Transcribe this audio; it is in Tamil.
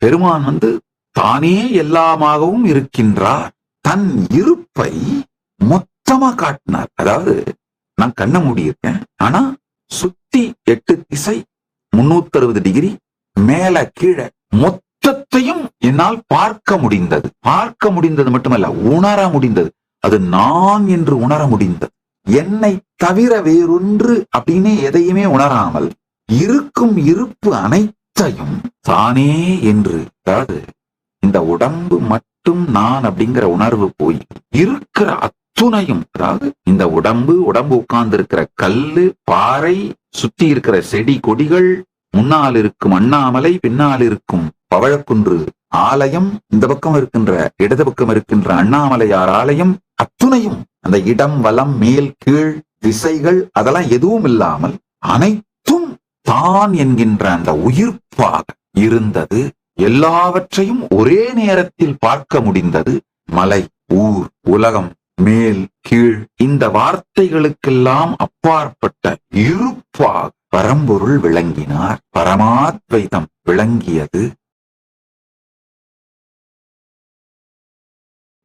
பெருமான் வந்து தானே எல்லாமாகவும் இருக்கின்றார். தன் இருப்பை மொத்தமா காட்டினார். அதாவது நான் கண்ண மூடியிருக்கேன். ஆனா சுத்தி எட்டு திசை முன்னூத்தி அறுபது டிகிரி மேல கீழே மொத்தத்தையும் என்னால் பார்க்க முடிந்தது. பார்க்க முடிந்தது மட்டுமல்ல உணர முடிந்தது. அது நான் என்று உணர முடிந்தது. என்னை தவிர வேறொன்று அப்படின்னு எதையுமே உணராமல் இருக்கும் இருப்பு நிச்சயம். தானே என்று அதாவது இந்த உடம்பு மட்டும் நான் அப்படிங்கிற உணர்வு போய் இருக்கிற அத்துணையும் அதாவது இந்த உடம்பு உடம்பு உட்கார்ந்து இருக்கிற கல்லு பாறை சுத்தி இருக்கிற செடி கொடிகள் முன்னால் இருக்கும் அண்ணாமலை பின்னால் இருக்கும் பவழக்குன்று ஆலயம் இந்த பக்கம் இருக்கின்ற இடது பக்கம் இருக்கின்ற அண்ணாமலையார் ஆலயம் அத்துணையும் அந்த இடம் வலம் மேல் கீழ் திசைகள் அதெல்லாம் எதுவும் இல்லாமல் அனைத்தும் தான் என்கின்ற அந்த உயிர்ப்பாக இருந்தது எல்லாவற்றையும் ஒரே நேரத்தில் பார்க்க முடிந்தது. மலை ஊர் உலகம் மேல் கீழ் இந்த வார்த்தைகளுக்கெல்லாம் அப்பாற்பட்ட இருப்பாக பரம்பொருள் விளங்கினார். பரமாத்வைதம் விளங்கியது.